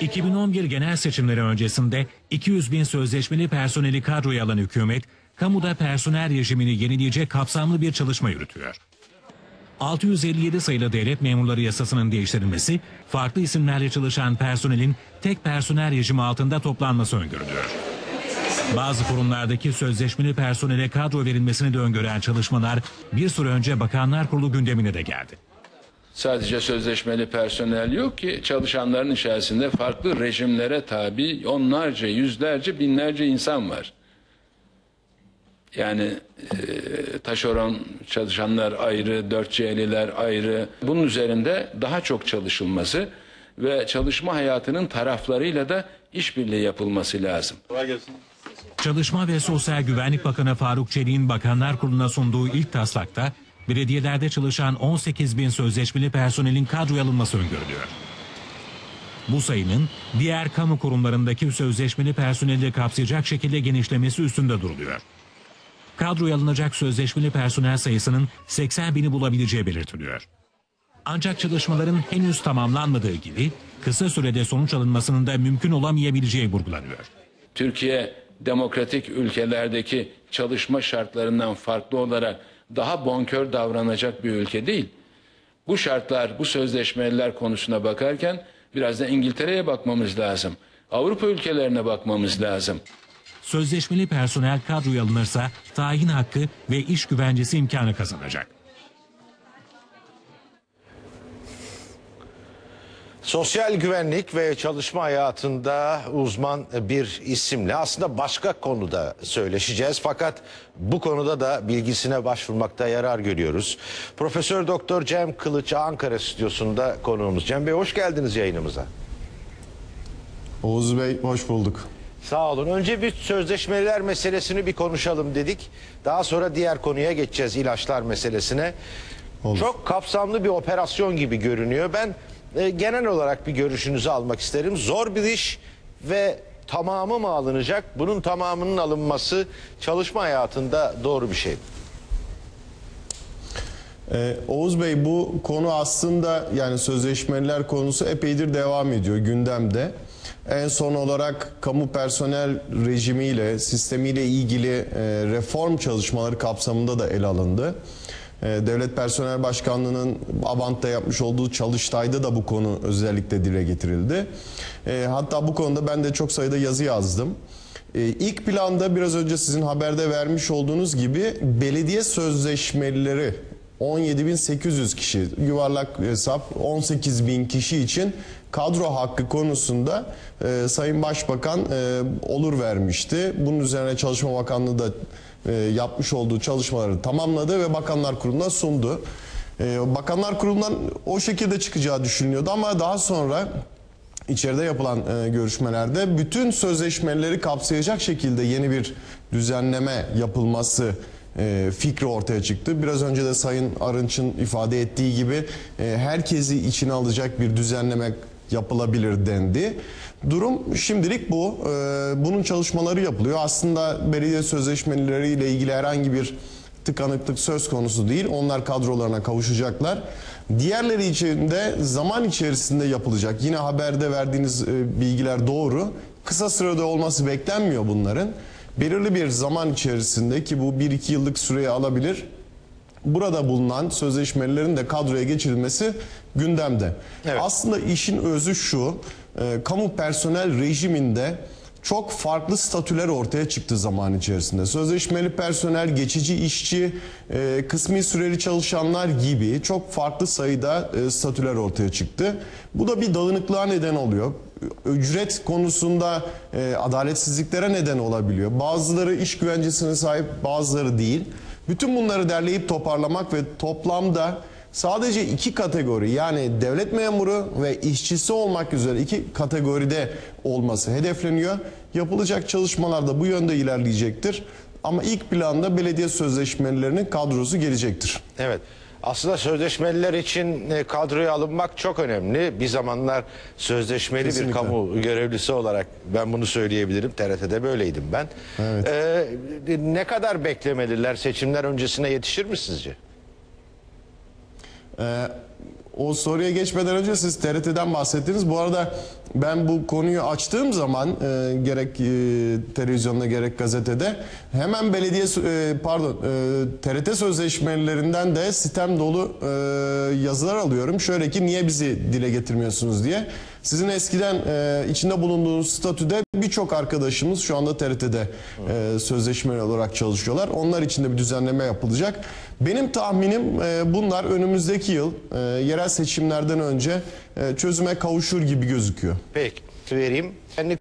2011 genel seçimleri öncesinde 200 bin sözleşmeli personeli kadroya alan hükümet, kamuda personel rejimini yenileyecek kapsamlı bir çalışma yürütüyor. 657 sayılı devlet memurları yasasının değiştirilmesi, farklı isimlerle çalışan personelin tek personel rejimi altında toplanması öngörülüyor. Bazı kurumlardaki sözleşmeli personele kadro verilmesini de öngören çalışmalar bir süre önce Bakanlar Kurulu gündemine de geldi. Sadece sözleşmeli personel yok ki çalışanların içerisinde farklı rejimlere tabi onlarca, yüzlerce, binlerce insan var. Yani e, taşeron çalışanlar ayrı, dört C'liler ayrı. Bunun üzerinde daha çok çalışılması ve çalışma hayatının taraflarıyla da işbirliği yapılması lazım. Çalışma ve Sosyal Güvenlik Bakanı Faruk Çelik'in Bakanlar Kurulu'na sunduğu ilk taslakta belediyelerde çalışan 18 bin sözleşmeli personelin kadroya alınması öngörülüyor. Bu sayının diğer kamu kurumlarındaki sözleşmeli personeli kapsayacak şekilde genişlemesi üstünde duruluyor. Kadroya alınacak sözleşmeli personel sayısının 80 bini bulabileceği belirtiliyor. Ancak çalışmaların henüz tamamlanmadığı gibi kısa sürede sonuç alınmasının da mümkün olamayabileceği vurgulanıyor. Türkiye demokratik ülkelerdeki çalışma şartlarından farklı olarak daha bonkör davranacak bir ülke değil. Bu şartlar, bu sözleşmeler konusuna bakarken biraz da İngiltere'ye bakmamız lazım. Avrupa ülkelerine bakmamız lazım. Sözleşmeli personel kadroya alınırsa tayin hakkı ve iş güvencesi imkanı kazanacak. Sosyal güvenlik ve çalışma hayatında uzman bir isimle aslında başka konuda söyleşeceğiz fakat bu konuda da bilgisine başvurmakta yarar görüyoruz. Profesör Doktor Cem Kılıç Ankara stüdyosunda konuğumuz. Cem Bey hoş geldiniz yayınımıza. Oğuz Bey hoş bulduk. Sağ olun. Önce bir sözleşmeler meselesini bir konuşalım dedik. Daha sonra diğer konuya geçeceğiz ilaçlar meselesine. Olur. Çok kapsamlı bir operasyon gibi görünüyor. Ben e, genel olarak bir görüşünüzü almak isterim. Zor bir iş ve tamamı mı alınacak? Bunun tamamının alınması çalışma hayatında doğru bir şey. mi? Ee, Oğuz Bey bu konu aslında yani sözleşmeler konusu epeydir devam ediyor gündemde. En son olarak kamu personel rejimiyle, sistemiyle ilgili e, reform çalışmaları kapsamında da ele alındı. E, Devlet Personel Başkanlığı'nın Abant'ta yapmış olduğu çalıştayda da bu konu özellikle dile getirildi. E, hatta bu konuda ben de çok sayıda yazı yazdım. E, İlk planda biraz önce sizin haberde vermiş olduğunuz gibi belediye sözleşmelileri 17.800 kişi yuvarlak hesap 18.000 kişi için kadro hakkı konusunda e, Sayın Başbakan e, olur vermişti. Bunun üzerine Çalışma Bakanlığı da e, yapmış olduğu çalışmaları tamamladı ve Bakanlar Kurulu'na sundu. E, Bakanlar Kurulu'ndan o şekilde çıkacağı düşünülüyordu ama daha sonra İçeride yapılan e, görüşmelerde bütün sözleşmeleri kapsayacak şekilde yeni bir düzenleme yapılması e, fikri ortaya çıktı. Biraz önce de Sayın Arınç'ın ifade ettiği gibi herkesi içine alacak bir düzenleme yapılabilir dendi. Durum şimdilik bu. E, bunun çalışmaları yapılıyor. Aslında belediye sözleşmeleriyle ilgili herhangi bir tıkanıklık söz konusu değil. Onlar kadrolarına kavuşacaklar. Diğerleri için de zaman içerisinde yapılacak. Yine haberde verdiğiniz e, bilgiler doğru. Kısa sürede olması beklenmiyor bunların. Belirli bir zaman içerisinde ki bu 1-2 yıllık süreyi alabilir. Burada bulunan sözleşmelerin de kadroya geçirilmesi gündemde. Evet. Aslında işin özü şu. e, kamu personel rejiminde çok farklı statüler ortaya çıktı zaman içerisinde. Sözleşmeli personel, geçici işçi, e, kısmi süreli çalışanlar gibi çok farklı sayıda e, statüler ortaya çıktı. Bu da bir dağınıklığa neden oluyor. Ücret konusunda e, adaletsizliklere neden olabiliyor. Bazıları iş güvencesine sahip, bazıları değil. Bütün bunları derleyip toparlamak ve toplamda sadece iki kategori yani devlet memuru ve işçisi olmak üzere iki kategoride olması hedefleniyor. Yapılacak çalışmalar da bu yönde ilerleyecektir. Ama ilk planda belediye sözleşmelerinin kadrosu gelecektir. Evet. Aslında sözleşmeliler için e, kadroya alınmak çok önemli. Bir zamanlar sözleşmeli Kesinlikle. bir kamu görevlisi olarak ben bunu söyleyebilirim. TRT'de böyleydim ben. Evet. Ee, ne kadar beklemeliler? Seçimler öncesine yetişir mi sizce? Ee, o soruya geçmeden önce siz TRT'den bahsettiniz. Bu arada ben bu konuyu açtığım zaman e, gerek e, televizyonda gerek gazetede hemen belediye e, pardon e, TRT sözleşmelerinden de sitem dolu e, yazılar alıyorum. Şöyle ki niye bizi dile getirmiyorsunuz diye. Sizin eskiden e, içinde bulunduğunuz statüde birçok arkadaşımız şu anda TRT'de e, sözleşmeli olarak çalışıyorlar. Onlar için de bir düzenleme yapılacak. Benim tahminim e, bunlar önümüzdeki yıl e, yerel seçimlerden önce e, çözüme kavuşur gibi gözüküyor. Peki vereyim. Güvenlik